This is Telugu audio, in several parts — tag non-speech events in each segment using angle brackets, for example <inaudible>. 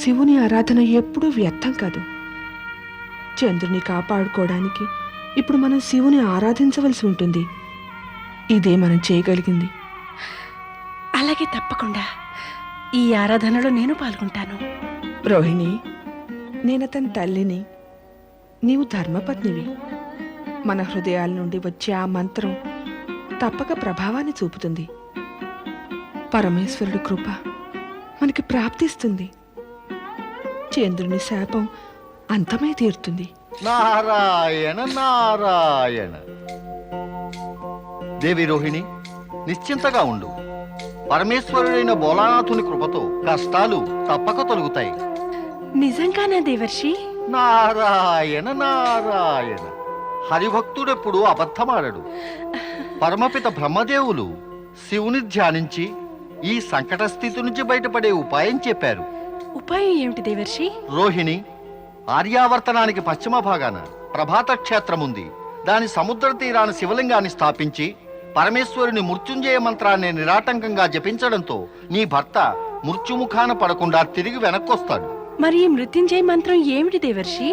శివుని ఆరాధన ఎప్పుడూ వ్యర్థం కాదు. చంద్రుని కాపాడుకోవడానికి ఇప్పుడు మనం శివుని ఆరాధించవలసి ఉంటుంది. ఇదే మనం చేయగలిగింది. అలాగే తప్పకుండా. ఈ ఆరాధనలో నేను పాల్గొంటాను. రోహిణి నేనతని తల్లిని నీవు ధర్మపత్నివి. మన హృదయాల నుండి వచ్చే ఆ మంత్రం తప్పక ప్రభావాన్ని చూపుతుంది. పరమేశ్వరుడి కృప మనకి ప్రాప్తిస్తుంది. చంద్రుని శాపం అంతమై తీరుతుంది. నారాయణ నారాయణ. దేవి రోహిణి నిశ్చింతగా ఉండు. పరమేశ్వరుడైన భోలానాథుని కృపతో కష్టాలు తప్పక తొలగుతాయి. నిజంగానా దేవర్షి? నారాయణ నారాయణ. హరిభక్తుడెప్పుడు అబద్ధమాడడు. పరమపిత బ్రహ్మదేవులు శివుని ధ్యానించి ఈ సంకట స్థితి నుంచి బయటపడే ఉపాయం చెప్పారు. ఉపాయం ఏమిటి దేవర్షి? రోహిణి ఆర్యావర్తనానికి పశ్చిమ భాగాన ప్రభాత క్షేత్రం ఉంది దాని సముద్ర తీరాన శివలింగాన్ని స్థాపించి పరమేశ్వరుని మృత్యుంజయ మంత్రాన్ని నిరాటంకంగా జపించడంతో నీ భర్త మృత్యుముఖాన పడకుండా తిరిగి వెనక్కొస్తాడు. మరి ఈ మృత్యుంజయ మంత్రం ఏమిటి దేవర్షి?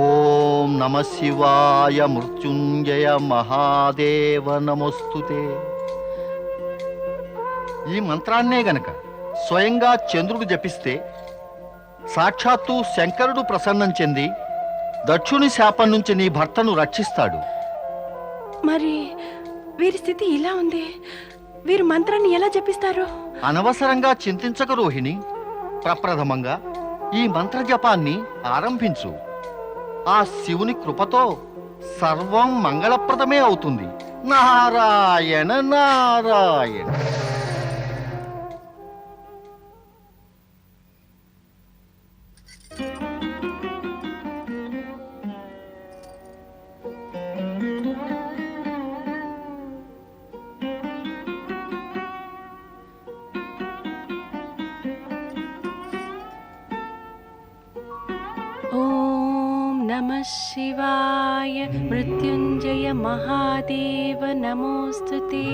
ఓం నమ శివాయ మృత్యుంజయ మహాదేవ నమోస్తుతే. ఈ మంత్రాన్నే గనక స్వయంగా చంద్రుడు జపిస్తే సాక్షాత్తు శంకరుడు ప్రసన్నం చెంది దక్షుని శాపం నుంచి నీ భర్తను రక్షిస్తాడు. మరి వీరి స్థితి ఇలా ఉంది? వీరు మంత్రాన్ని ఎలా జపిస్తారు? అనవసరంగా చింతించక రోహిణి. ప్రప్రథమంగా ఈ మంత్ర జపాన్ని ఆరంభించు. ఆ శివుని కృపతో సర్వం మంగళప్రదమే అవుతుంది. నారాయణ నారాయణ. शिवाय मृत्युञ्जय महादेव नमोस्तु ते।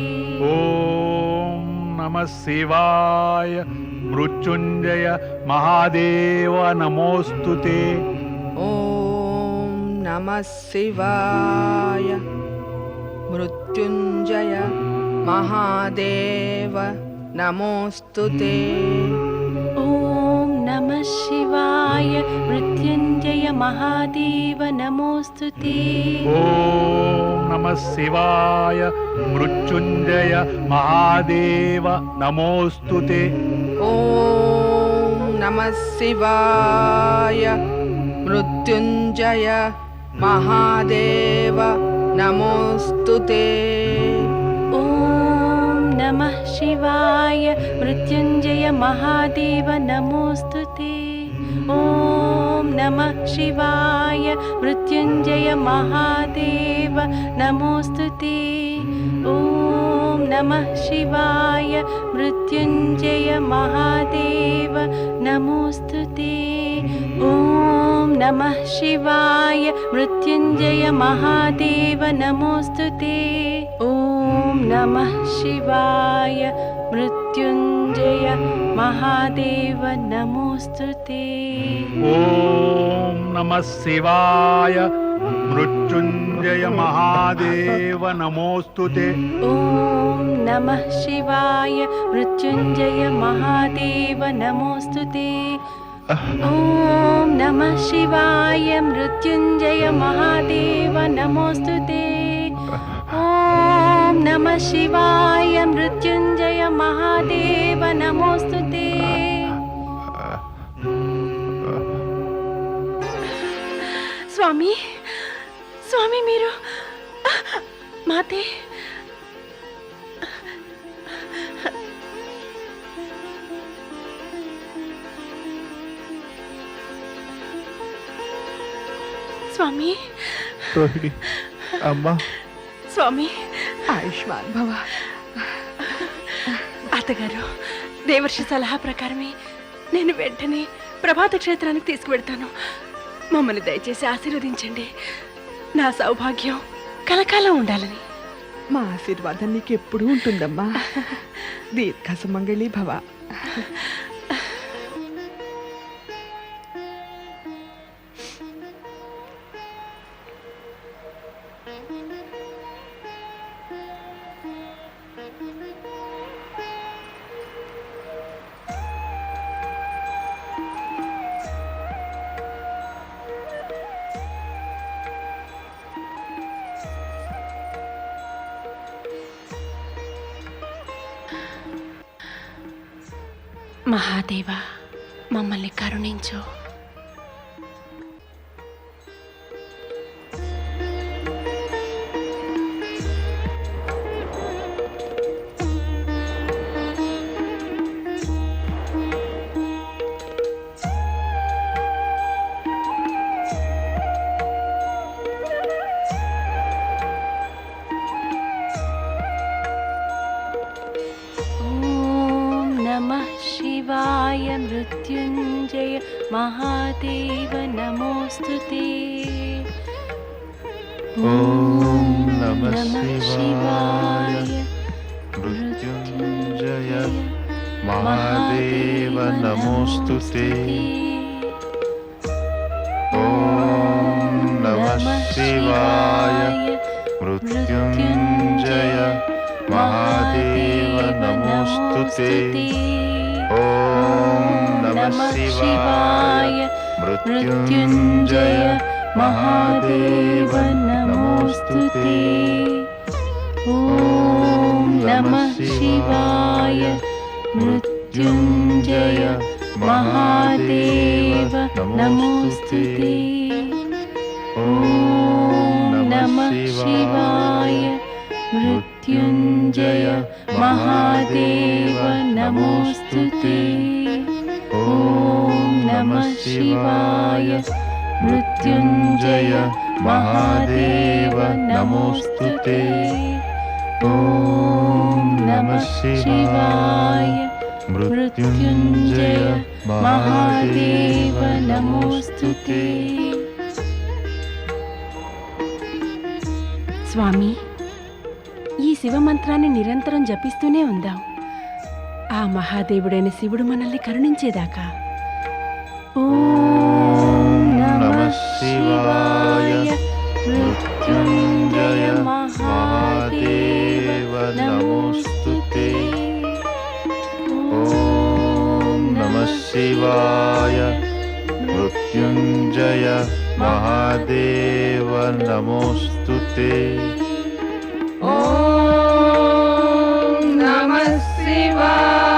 ॐ नमः शिवाय मृत्युञ्जय महादेव नमोऽस्तु ते। ॐ नमः शिवाय मृत्युञ्जय महादेव नमोस्तु ते। महाकाय मृत्युञ्जय महादेव नमोऽस्तु ते नमः शिवाय मृत्युञ्जय महादेव नमोऽस्तु ते ॐ नमः शिवाय मृत्युञ्जय महादेव नमोऽस्तु ते ॐ नमः शिवाय मृत्युञ्जय महादेव नमोऽस्तु ॐ नमः शिवाय मृत्युञ्जय महादेव नमोऽस्तु ते। ॐ नमः शिवाय मृत्युञ्जय महादेव नमोऽस्तु ते। ॐ नमः शिवाय मृत्युञ्जय महादेव नमोऽस्तु ते। ॐ नमः शिवाय मृत्युञ्जय महादेव नमोऽस्तु ते ॐ नमः शिवाय मृत्युञ्जय महादेव नमोऽस्तु ते ॐ नमः शिवाय मृत्युञ्जय महादेव नमोऽस्तु ते ॐ नमः शिवाय मृत्युञ्जय महादेव नमोऽस्तु ते ॐ नमः शिवाय मृत्युञ्जय महादेव नमोऽस्तु స్వామి? స్వామి మీరు మాతే స్వామి రోహిణి అమ్మా. స్వామి. ఆయుష్మాన్ భవ. అత్తగారు దేవర్షి సలహా ప్రకారమే నేను వెంటనే ప్రభాత క్షేత్రానికి తీసుకువెడతాను. మమ్మల్ని దయచేసి ఆశీర్వదించండి. నా సౌభాగ్యం కలకాలం ఉండాలని. మా ఆశీర్వాదం నీకు ఎప్పుడూ ఉంటుందమ్మా. <laughs> దీర్ఘ సుమంగళి భవ మహాదేవ మమ్మల్ని కరుణించు. नमोऽस्तु ते। ॐ नमः शिवाय मृत्युञ्जय महादेव नमोऽस्तु ते। ॐ नमः शिवाय मृत्युञ्जय महादेव नमोऽस्तु ते। ॐ नमः शिवाय मृत्युञ्जय महादेव नमोऽस्तु। ते ॐ नमः शिवाय मृत्युञ्जय महादेव नमोऽस्तु ते। ॐ नमः शिवाय मृत्युञ्जय महादेव नमोऽस्तु ते ఓం నమ శివాయ మృత్యుంజయ మహాదేవ నమోస్తుతే స్వామి ఈ శివ మంత్రాన్ని నిరంతరం జపిస్తూనే ఉందాం. ఆ మహాదేవుడైన శివుడు మనల్ని కరుణించేదాకా. ఓ నమ శివా शिवाय। मृत्युञ्जय महादेव नमोऽस्तु ते। ॐ नमः शिवाय।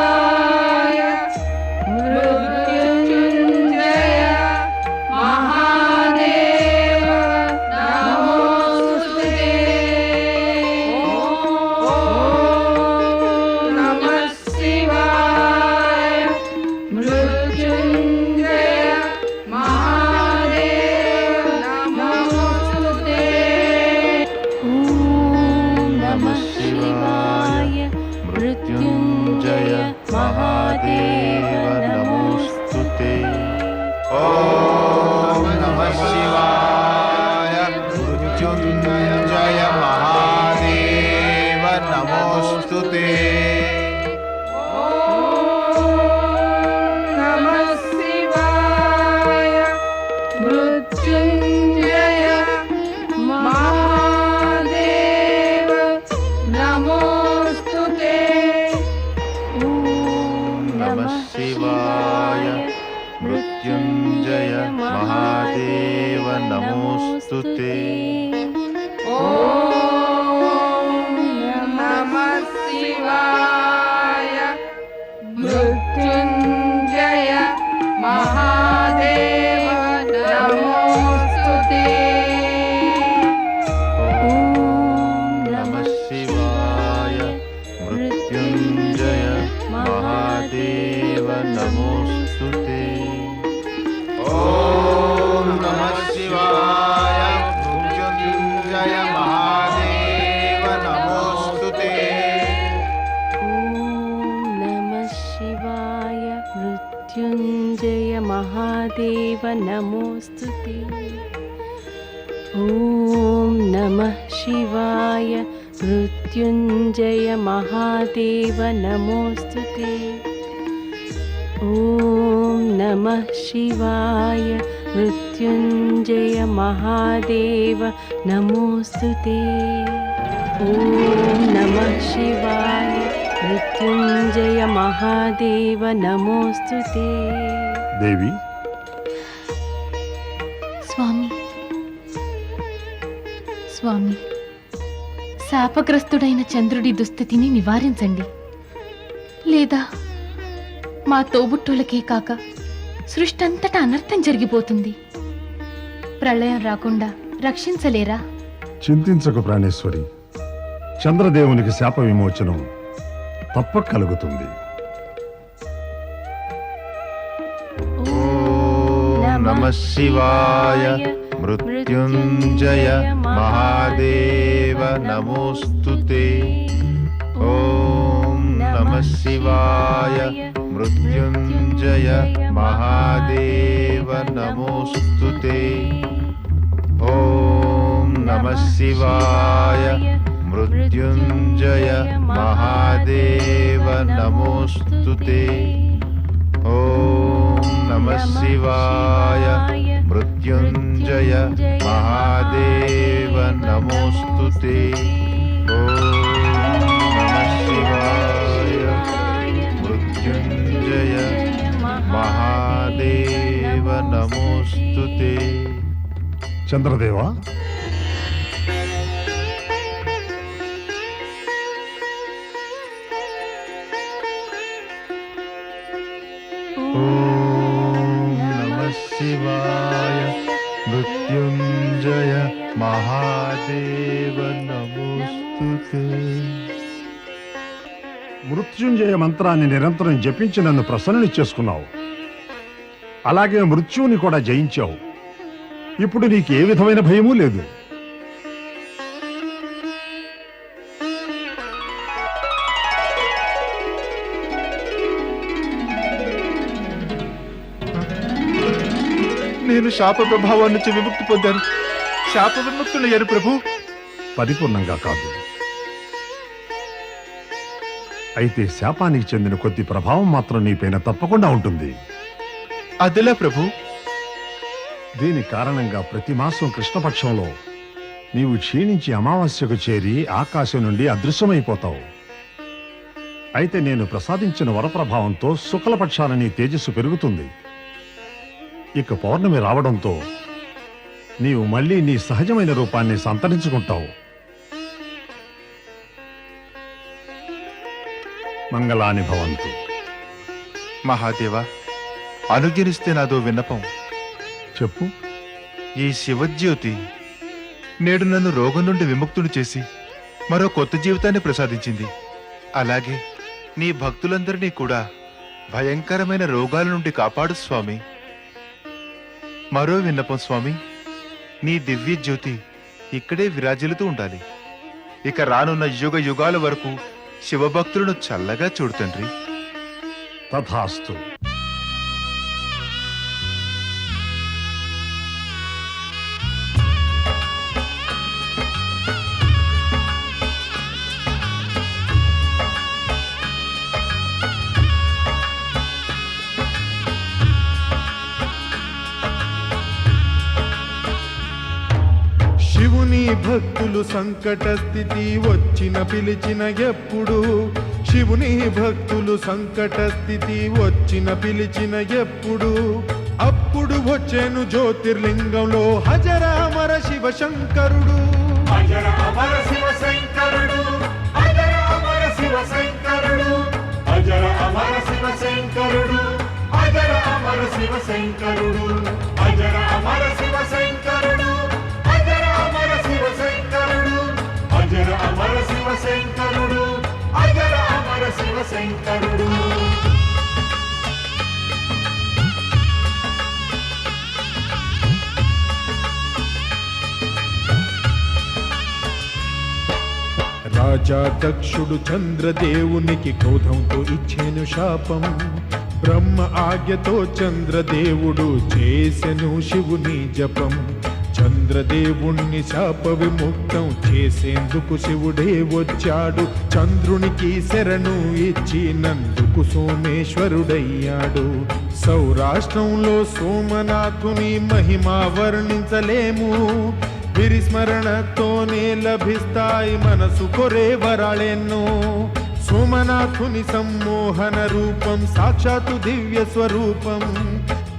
ఓం నమః శివాయ మృత్యుంజయ మహాదేవ నమోస్తుతే ఓం నమః శివాయ మృత్యుంజయ మహాదేవ నమోస్తుతే ఓం నమః శివాయ మృత్యుంజయ మహాదేవ నమోస్తుతే దేవి స్వామి స్వామి. శాపగ్రస్తుడైన చంద్రుడి దుస్థితిని నివారించండి. లేదా మా తోబుట్టులకే కాక సృష్టి అంతటా అనర్థం జరిగిపోతుంది. ప్రళయం రాకుండా రక్షించలేరా? చింతించకు ప్రాణేశ్వరి. చంద్రదేవునికి శాప విమోచనం తప్పక కలుగుతుంది ఓం నమ శివాయ. मृत्युञ्जय महादेव नमोऽस्तु ते। ॐ नमः शिवाय मृत्युञ्जय महादेव नमोऽस्तु ते। ॐ नमः शिवाय मृत्युञ्जय महादेव नमोऽस्तु ते। ॐ नमः शिवाय मृत्युञ्जय महादेव नमोऽस्तु ते शिवाय मृत्युञ्जय महादेव नमोऽस्तु ते చంద్రదేవా నమోస్తుతే మృత్యుంజయ మంత్రాన్ని నిరంతరం జపించి నన్ను ప్రసన్నుని చేసుకున్నావు. అలాగే మృత్యువుని కూడా జయించావు. ఇప్పుడు నీకు ఏ విధమైన భయమూ లేదు. నేను శాప ప్రభావం నుంచి విముక్తి పొందాను. శాప విముక్తులయ్యాను ప్రభు? పరిపూర్ణంగా కాదు. అయితే శాపానికి చెందిన కొద్ది ప్రభావం మాత్రం నీపైన తప్పకుండా ఉంటుంది. అదిలా ప్రభు? దీని కారణంగా ప్రతి మాసం కృష్ణపక్షంలో నీవు క్షీణించి అమావాస్యకు చేరి ఆకాశం నుండి అదృశ్యమైపోతావు. అయితే నేను ప్రసాదించిన వరప్రభావంతో శుక్లపక్షాన నీ తేజస్సు పెరుగుతుంది. ఇక పౌర్ణమి రావడంతో నీవు మళ్ళీ నీ సహజమైన రూపాన్ని సంతరించుకుంటావు. మంగళాని భవంతు. మహాదేవ అనుగ్రహిస్తే నాదో విన్నపం. చెప్పు. ఈ శివజ్యోతి నేడు నన్ను రోగం నుండి విముక్తుడు చేసి మరో కొత్త జీవితాన్ని ప్రసాదించింది. అలాగే నీ భక్తులందరినీ కూడా భయంకరమైన రోగాల నుండి కాపాడు స్వామి. మరో విన్నపం స్వామి. నీ దివ్య జ్యోతి ఇక్కడే విరాజిల్లుతూ ఉండాలి. ఇక రానున్న యుగ యుగాల వరకు శివభక్తులను చల్లగా చూడు తండ్రి. తథాస్తు. భక్తులు సంకట స్థితి వచ్చిన పిలిచిన ఎప్పుడు శివుని భక్తులు సంకట స్థితి వచ్చిన పిలిచిన ఎప్పుడు. అప్పుడు వచ్చాను జ్యోతిర్లింగంలో హజరామర శివ శంకరుడు అజర శివ శంకరుడు అజర శివ శంకరుడు అజర శివ శంకరుడు అజర అమర శివ శంకరుడు అజర అమర శివ శంకరుడు అజర అమర శివ శంకరుడు అజర అమర శివ శంకరుడు రాజా దక్షుడు చంద్రదేవునికి క్రోధంతో ఇచ్చేను శాపం. బ్రహ్మ ఆజ్ఞతో చంద్రదేవుడు చేసెను శివుని జపం. చంద్రదేవుణ్ణి శాప విముక్తం చేసేందుకు శివుడే వచ్చాడు. చంద్రునికి శరణు ఇచ్చినందుకు సోమేశ్వరుడయ్యాడు. సౌరాష్ట్రంలో సోమనాథుని మహిమ వర్ణించలేము. విరిస్మరణతోనే లభిస్తాయి మనసు కొరే వరాళెన్నో సోమనాథుని సమ్మోహన రూపం సాక్షాత్తు దివ్య స్వరూపం.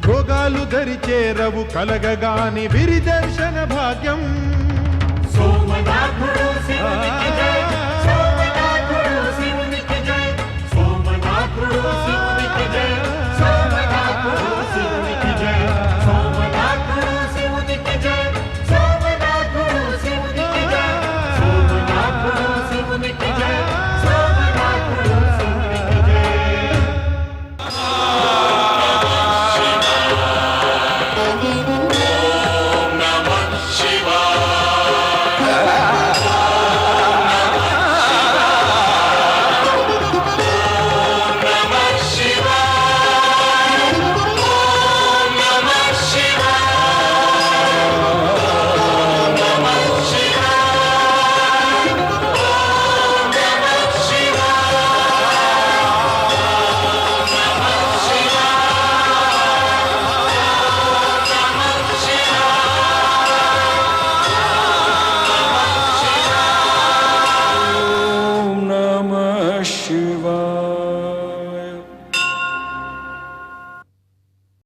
భోగాలు ధరిచేరవు కలగగాని విరిదర్శన భాగ్యం. సోమనాథుడు